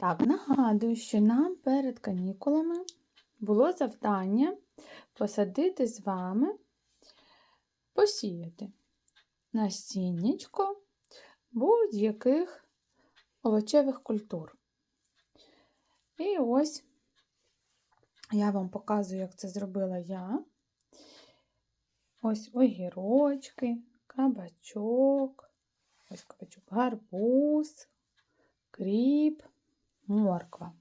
Так, нагадую, що нам перед канікулами було завдання посадити з вами, посіяти насіннячко будь-яких овочевих культур. І ось я вам показую, як це зробила я. Ось огірочки, кабачок, ось кабачок, гарбуз, кріп, морква.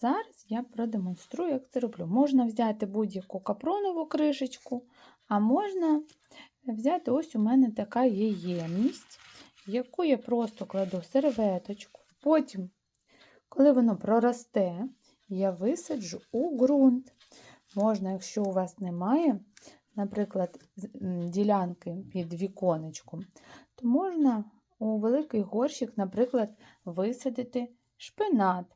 Зараз я продемонструю, як це роблю. Можна взяти будь-яку капронову кришечку, а можна взяти ось у мене така є ємність, яку я просто кладу серветочку. Потім, коли воно проросте, я висаджу у ґрунт. Можна, якщо у вас немає, наприклад, ділянки під віконечком, то можна у великий горщик, наприклад, висадити шпинат,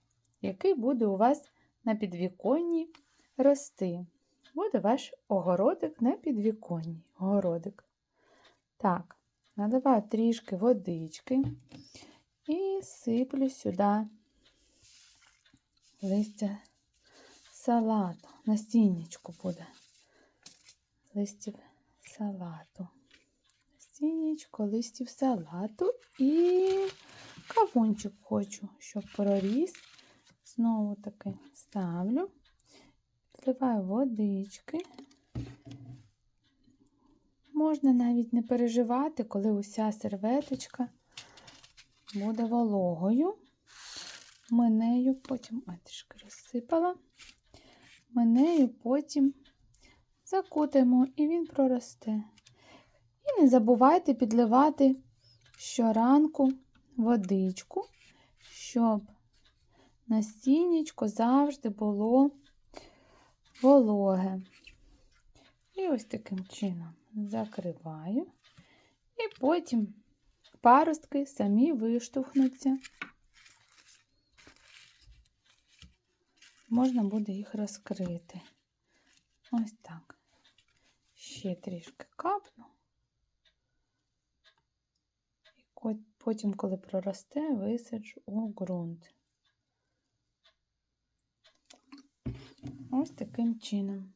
який буде у вас на підвіконні рости. Буде ваш огородик на підвіконні. Огородик. Так, надаваю трішки водички і сиплю сюди листя салату. Насіннячку буде. Листів салату. Насіннячко, листів салату і кавунчик хочу, щоб проріс. Знову таки ставлю, зливаю водички. Можна навіть не переживати, коли уся серветочка буде вологою. Ми потім, ой, трішки розсипала, ми нею потім закутаємо і він проросте. І не забувайте підливати щоранку водичку, щоб насіннячко завжди було вологе. І ось таким чином закриваю. І потім паростки самі виштовхнуться. Можна буде їх розкрити. Ось так. Ще трішки капну. І потім, коли проросте, висаджу у ґрунт. Ось таким чином.